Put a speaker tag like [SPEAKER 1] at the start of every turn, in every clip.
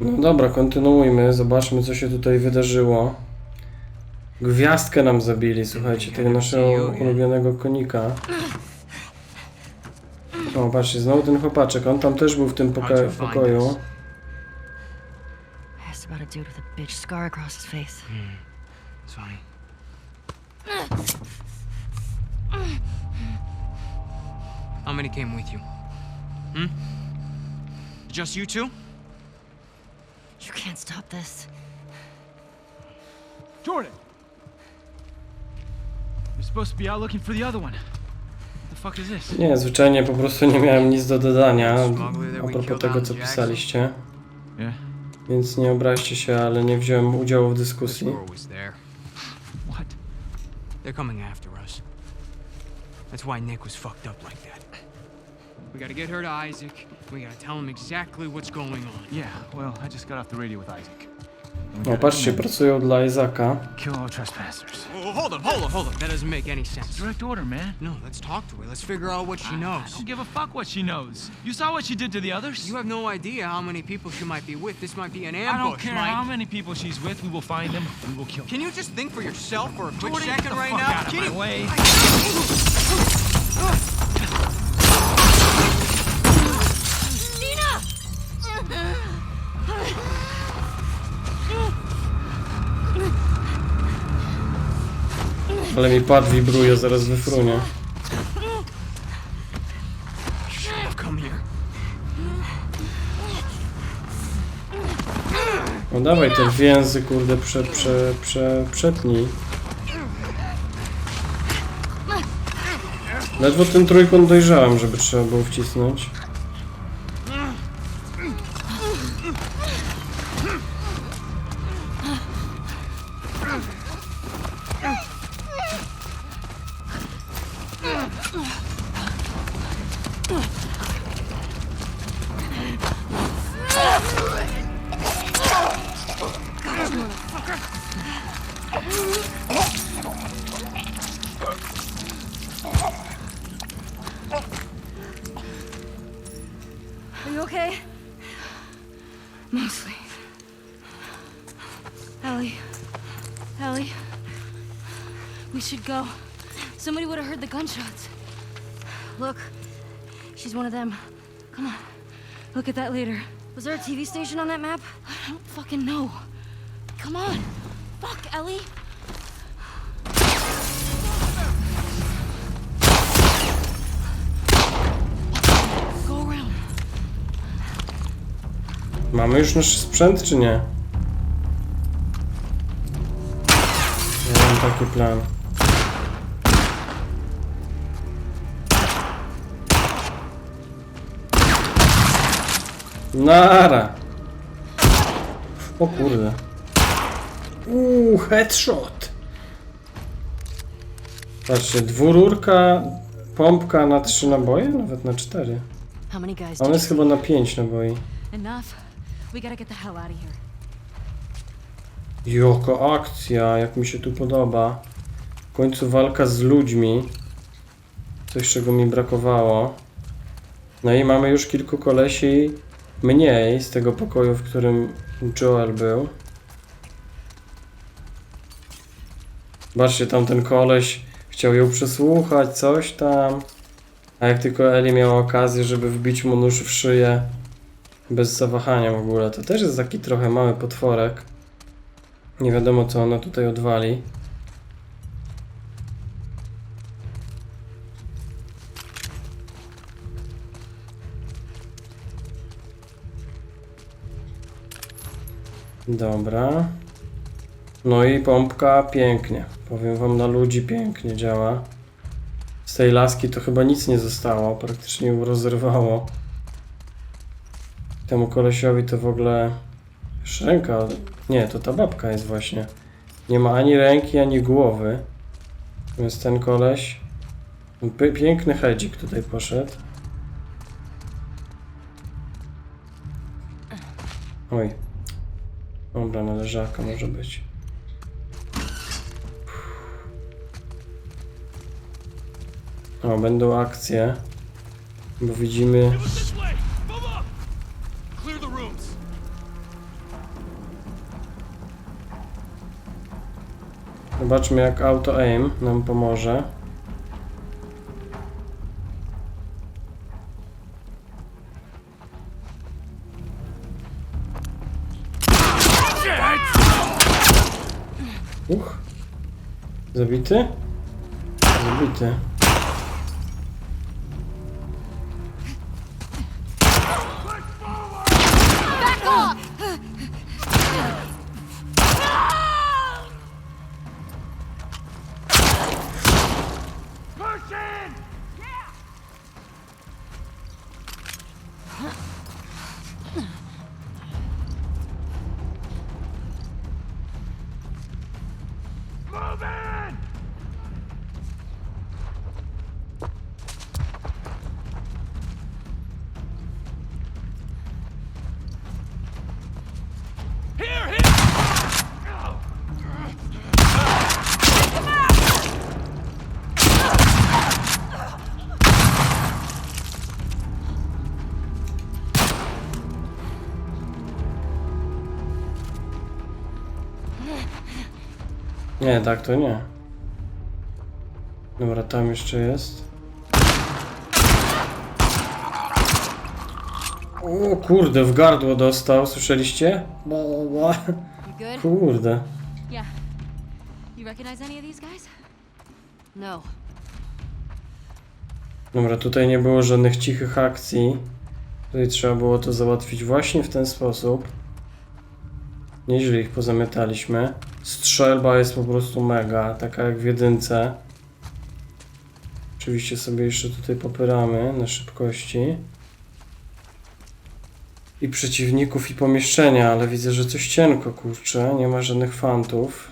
[SPEAKER 1] No dobra, kontynuujmy. Zobaczmy, co się tutaj wydarzyło. Gwiazdkę nam zabili, słuchajcie, tego naszego ulubionego konika. O, patrzcie, znowu ten chłopaczek. On tam też był w tym poka- pokoju.
[SPEAKER 2] Asked about a dude with a bitch scar across his face.
[SPEAKER 3] It's funny. How many came with you? Hmm? Just you two?
[SPEAKER 2] You can't stop this.
[SPEAKER 4] Jordan! You're supposed to be out looking for the other one. What the fuck is this?
[SPEAKER 1] Nie, zwyczajnie po prostu nie miałem nic do dodania a propos tego, co pisaliście.
[SPEAKER 4] Yeah?
[SPEAKER 1] Więc nie obraźcie się, ale nie wziąłem udziału w dyskusji.
[SPEAKER 4] What?
[SPEAKER 3] They're coming after us. That's why Nick was fucked up like that. We gotta get her to Isaac. We gotta tell him exactly what's going on.
[SPEAKER 4] Yeah, well, I just got off the radio with Isaac. And we
[SPEAKER 1] O,
[SPEAKER 4] gotta
[SPEAKER 1] patrzcie, pracują dla Izaka.
[SPEAKER 4] Kill all trespassers.
[SPEAKER 3] Oh, hold up, hold up, hold up. That doesn't make any sense.
[SPEAKER 4] Direct order, man.
[SPEAKER 3] No, let's talk to her. Let's figure out what she knows.
[SPEAKER 4] I
[SPEAKER 3] knows.
[SPEAKER 4] don't give a fuck what she knows. You saw what she did to the others?
[SPEAKER 3] You have no idea how many people she might be with. This might be an ambush.
[SPEAKER 4] I don't care
[SPEAKER 3] Mike.
[SPEAKER 4] how many people she's with. We will find them. We will kill them.
[SPEAKER 3] Can you just think for yourself for a quick
[SPEAKER 4] Jordan, get
[SPEAKER 3] second
[SPEAKER 4] the
[SPEAKER 3] right
[SPEAKER 4] fuck
[SPEAKER 3] now?
[SPEAKER 4] out of my
[SPEAKER 3] you-
[SPEAKER 4] way.
[SPEAKER 1] Ale mi pad wibruje, zaraz wyfrunie. No dawaj te więzy, kurde, prze, prze, prze, przetnij. Ledwo ten trójkąt dojrzałem, żeby trzeba było wcisnąć.
[SPEAKER 2] You okay? Mostly. Ellie. Ellie. We should go. Somebody would have heard the gunshots. Look. She's one of them. Come on. Look at that later. Was there a TV station on that map? I don't fucking know. Come on. Fuck, Ellie.
[SPEAKER 1] Mamy już nasz sprzęt, czy nie? Ja mam taki plan. Nara! O kurde. Uuu, headshot! Patrzcie, dwururka, pompka na trzy naboje? Nawet na cztery. On jest chyba na pięć naboi.
[SPEAKER 2] Enough.
[SPEAKER 1] Joko akcja, jak mi się tu podoba. W końcu walka z ludźmi. Coś, czego mi brakowało. No i mamy już kilku kolesi mniej z tego pokoju, w którym Joel był. Zobaczcie, tam ten koleś chciał ją przesłuchać, coś tam. A jak tylko Eli miała okazję, żeby wbić mu nóż w szyję, bez zawahania w ogóle, to też jest taki trochę mały potworek. Nie wiadomo co ona tutaj odwali. Dobra. No i pompka pięknie. Powiem wam, na ludzi pięknie działa. Z tej laski to chyba nic nie zostało, praktycznie ją rozerwało. Temu kolesiowi to w ogóle już ręka. Nie, to ta babka jest właśnie. Nie ma ani ręki, ani głowy. Więc ten koleś. Piękny hedzik tutaj poszedł. Oj. Dobra, na leżaka może być. O, będą akcje. Bo widzimy. Zobaczmy jak auto aim nam pomoże. Uch. Zabity? Zabity. Nie, tak to nie. Dobra, tam jeszcze jest. O kurde, w gardło dostał, słyszeliście? Ba, ba? Kurde.
[SPEAKER 2] Yeah. You recognize any of these guys? No.
[SPEAKER 1] Dobra, tutaj nie było żadnych cichych akcji. Tutaj trzeba było to załatwić właśnie w ten sposób. Nieźle ich pozamiataliśmy. Strzelba jest po prostu mega, taka jak w jedynce. Oczywiście sobie jeszcze tutaj popyramy na szybkości. I przeciwników i pomieszczenia, ale widzę, że coś cienko, kurczę. Nie ma żadnych fantów.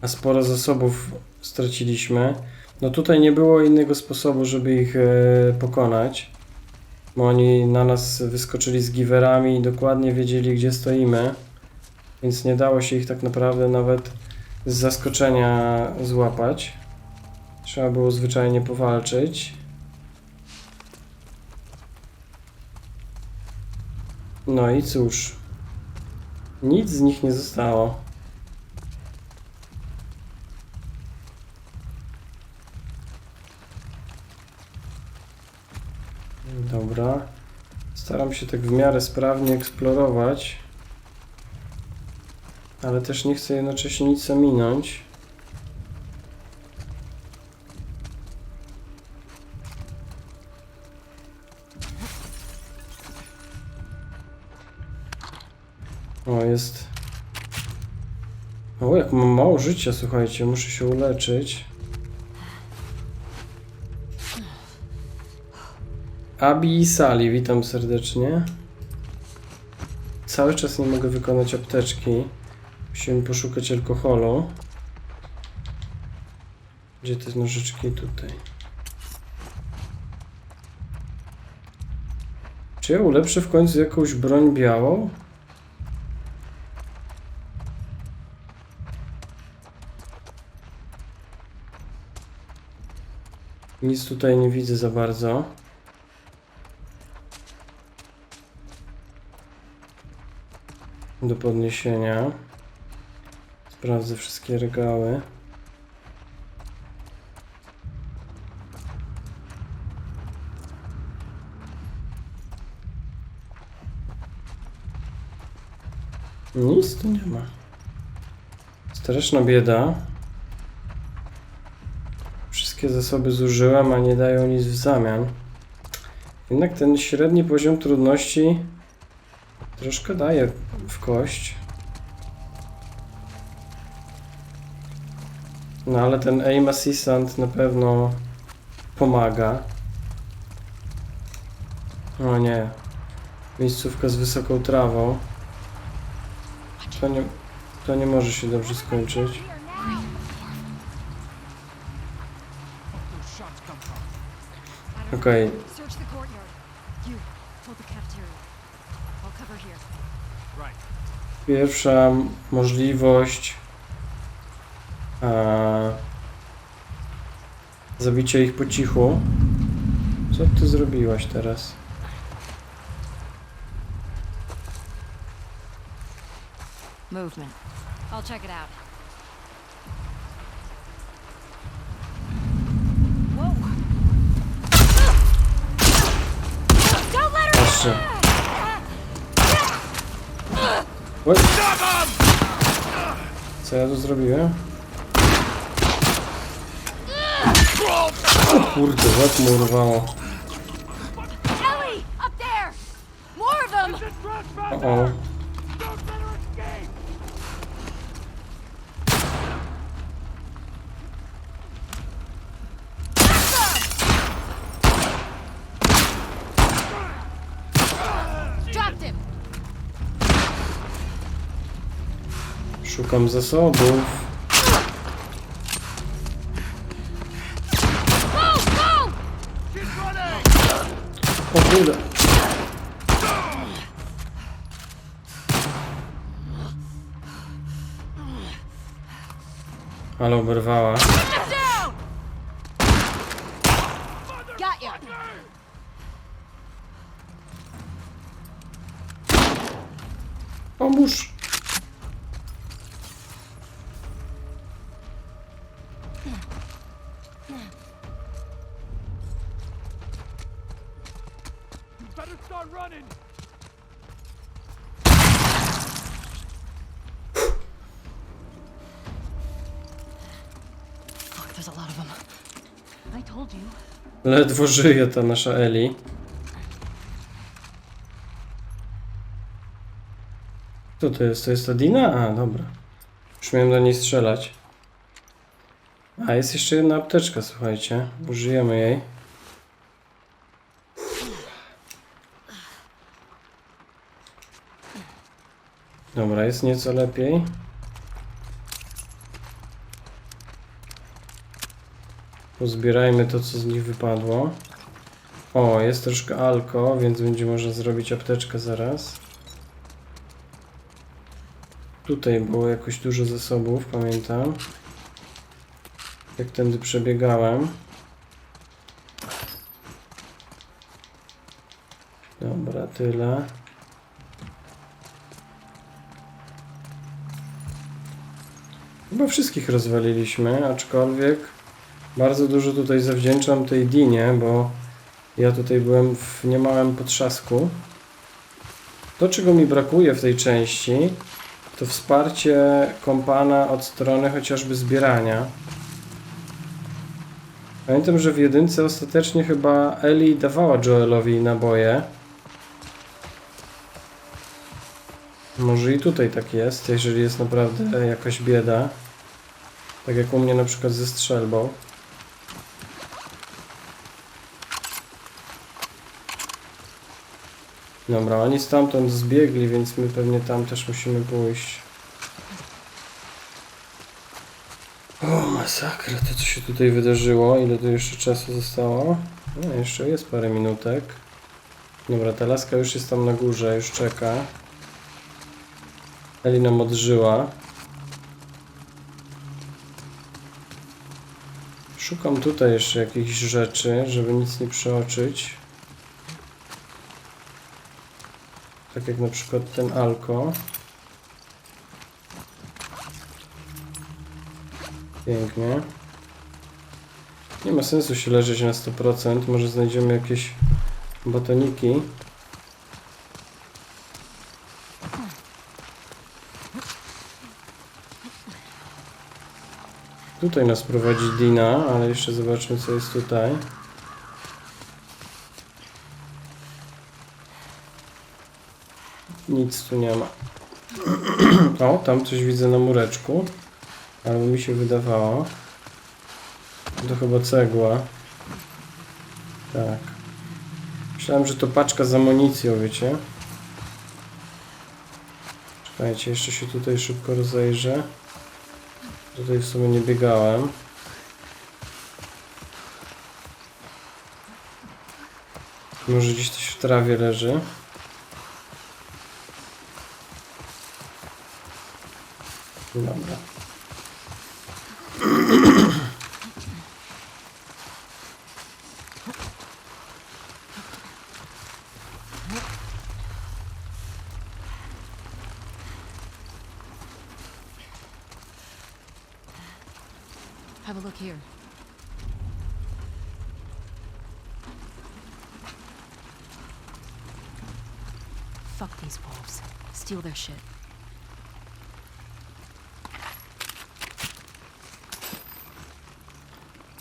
[SPEAKER 1] A sporo zasobów straciliśmy. No tutaj nie było innego sposobu, żeby ich e, pokonać. Bo oni na nas wyskoczyli z giwerami i dokładnie wiedzieli, gdzie stoimy. Więc nie dało się ich tak naprawdę nawet z zaskoczenia złapać. Trzeba było zwyczajnie powalczyć. No i cóż. Nic z nich nie zostało. Dobra. Staram się tak w miarę sprawnie eksplorować. Ale też nie chcę jednocześnie nic ominąć. O, jest. O, jak mam mało życia, słuchajcie, muszę się uleczyć. Abi i Sali, witam serdecznie. Cały czas nie mogę wykonać apteczki. Musimy poszukać alkoholu. Gdzie te nożyczki? Tutaj. Czy ja ulepszę w końcu jakąś broń białą? Nic tutaj nie widzę za bardzo. do podniesienia. Sprawdzę wszystkie regały. Nic tu nie ma. Straszna bieda. Wszystkie zasoby zużyłem, a nie dają nic w zamian. Jednak ten średni poziom trudności Troszkę daje w kość. No ale ten aim assistant na pewno pomaga. O nie. Miejscówka z wysoką trawą. To nie, to nie może się dobrze skończyć. Okej,
[SPEAKER 2] Search the courtyard. You, hold the cafeteria. I'll cover here.
[SPEAKER 1] Pierwsza możliwość e, zabicia ich po cichu. Co ty zrobiłaś teraz?
[SPEAKER 2] Movement. I'll check it out.
[SPEAKER 1] Patrzcie. Oj. Co ja tu zrobiłem? O kurde, łeb mu urwało.
[SPEAKER 2] Ellie, up there. More of them.
[SPEAKER 1] O. Szukam zasobów. Kurde. Ale oberwała. Ledwo żyje ta nasza Eli. Co to jest? To jest ta Dina? A, dobra. Już miałem do niej strzelać. A, jest jeszcze jedna apteczka, słuchajcie. Użyjemy jej. Dobra, jest nieco lepiej. Pozbierajmy to, co z nich wypadło. O, jest troszkę alko, więc będzie można zrobić apteczkę zaraz. Tutaj było jakoś dużo zasobów, pamiętam. Jak tędy przebiegałem. Dobra, tyle. Chyba wszystkich rozwaliliśmy, aczkolwiek bardzo dużo tutaj zawdzięczam tej Dinie, bo ja tutaj byłem w niemałym potrzasku. To, czego mi brakuje w tej części, to wsparcie kompana od strony chociażby zbierania. Pamiętam, że w jedynce ostatecznie chyba Ellie dawała Joelowi naboje. Może i tutaj tak jest, jeżeli jest naprawdę jakaś bieda. Tak jak u mnie na przykład ze strzelbą. Dobra, oni stamtąd zbiegli, więc my pewnie tam też musimy pójść. O, masakra, to co się tutaj wydarzyło. Ile tu jeszcze czasu zostało? No, jeszcze jest parę minutek. Dobra, ta laska już jest tam na górze, już czeka. Eli nam odżyła. Szukam tutaj jeszcze jakichś rzeczy, żeby nic nie przeoczyć. Tak jak na przykład ten alko. Pięknie. Nie ma sensu się leżeć na 100%. Może znajdziemy jakieś batoniki. Tutaj nas prowadzi Dina, ale jeszcze zobaczmy co jest tutaj. Nic tu nie ma. O, tam coś widzę na mureczku. Albo mi się wydawało. To chyba cegła. Tak. Myślałem, że to paczka z amunicją, wiecie? Czekajcie, jeszcze się tutaj szybko rozejrzę. Tutaj w sumie nie biegałem. Może gdzieś coś w trawie leży. Dobra.
[SPEAKER 2] Have a look here. Fuck these wolves. Steal their shit.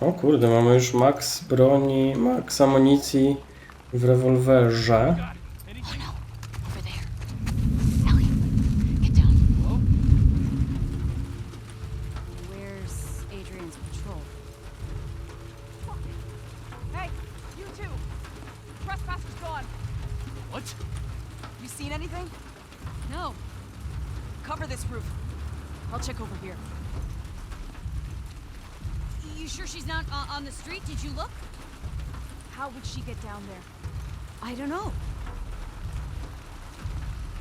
[SPEAKER 1] O kurde, mamy już max broni, max amunicji w rewolwerze.
[SPEAKER 5] Seen anything?
[SPEAKER 2] No.
[SPEAKER 5] Cover this roof. I'll check over here.
[SPEAKER 2] You sure she's not uh, on the street? Did you look?
[SPEAKER 5] How would she get down there?
[SPEAKER 2] I don't know.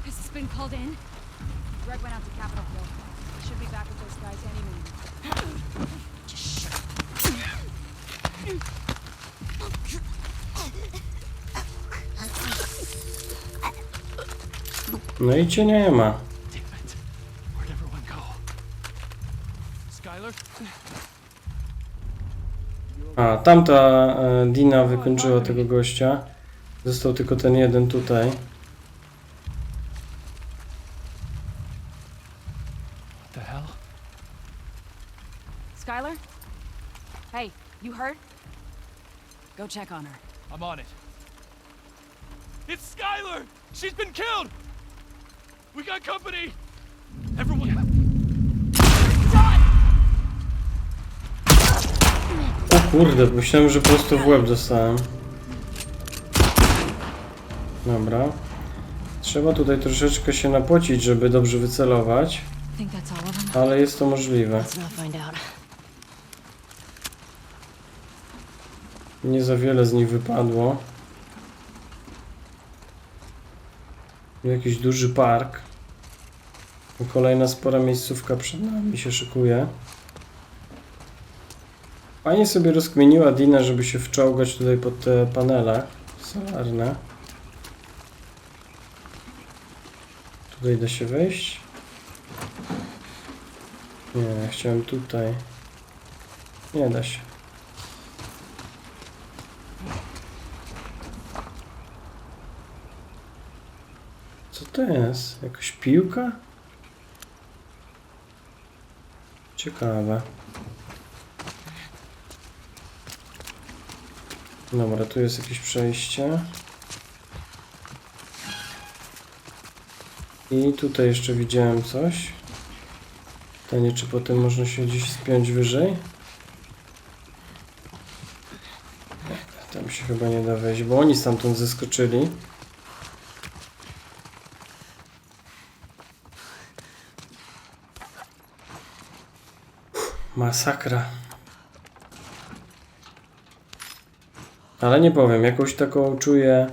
[SPEAKER 2] Has this been called in?
[SPEAKER 5] Greg went out to Capitol Hill. He should be back with those guys any minute.
[SPEAKER 2] Just shut
[SPEAKER 1] No i cię nie ma. A, tamta e, Dina wykończyła tego gościa. Został tylko ten jeden tutaj.
[SPEAKER 5] Skylar? Hey, you hurt? Go check on her.
[SPEAKER 4] I'm on it. It's Skylar! She's been killed! We got company! Everyone.
[SPEAKER 1] O kurde, myślałem, że po prostu w łeb dostałem. Dobra. Trzeba tutaj troszeczkę się napocić, żeby dobrze wycelować, ale jest to możliwe. Nie za wiele z nich wypadło. Jakiś duży park. Kolejna spora miejscówka przed nami się szykuje. Fajnie sobie rozkminiła Dina, żeby się wczołgać tutaj pod te panele solarne. Tutaj da się wejść? Nie, ja chciałem tutaj. Nie da się. Co to jest? Jakaś piłka? Ciekawe. Dobra, tu jest jakieś przejście. I tutaj jeszcze widziałem coś. Pytanie, czy potem można się gdzieś spiąć wyżej? Tam się chyba nie da wejść, bo oni stamtąd zeskoczyli. Masakra. Ale nie powiem, jakąś taką czuję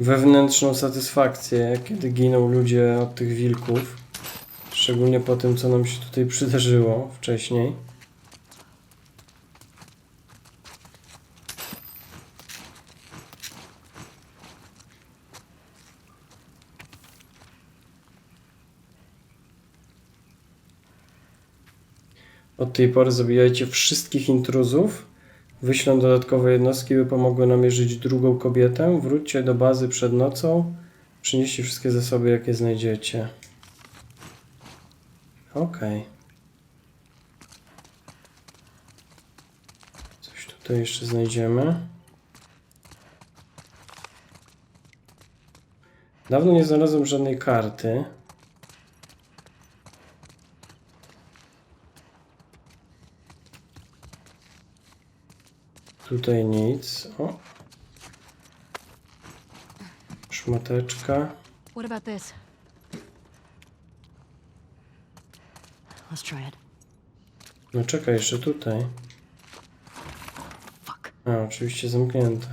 [SPEAKER 1] wewnętrzną satysfakcję, kiedy giną ludzie od tych wilków. Szczególnie po tym, co nam się tutaj przydarzyło wcześniej. Tej pory zabijajcie wszystkich intruzów. Wyślą dodatkowe jednostki, by pomogły namierzyć drugą kobietę. Wróćcie do bazy przed nocą. Przynieście wszystkie zasoby, jakie znajdziecie. Okej. Coś tutaj jeszcze znajdziemy. Dawno nie znalazłem żadnej karty. Tutaj nic. O. Szmateczka.
[SPEAKER 2] What about this? Let's try it.
[SPEAKER 1] No czekaj, jeszcze tutaj. A, oczywiście zamknięte.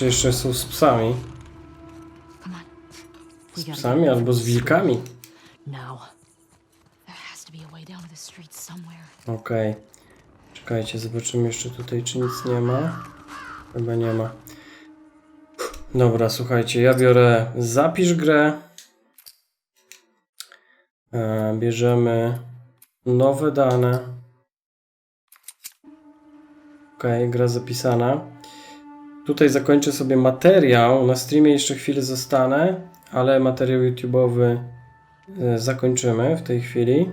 [SPEAKER 1] Patrzcie, jeszcze są z psami. Z psami albo z wilkami.
[SPEAKER 2] Somewhere.
[SPEAKER 1] Okej. Czekajcie, zobaczymy jeszcze tutaj, czy nic nie ma. Chyba nie ma. Dobra, słuchajcie, ja biorę zapisz grę. E, bierzemy nowe dane. Okej, gra zapisana. Tutaj zakończę sobie materiał. Na streamie jeszcze chwilę zostanę, ale materiał YouTube'owy e, zakończymy w tej chwili.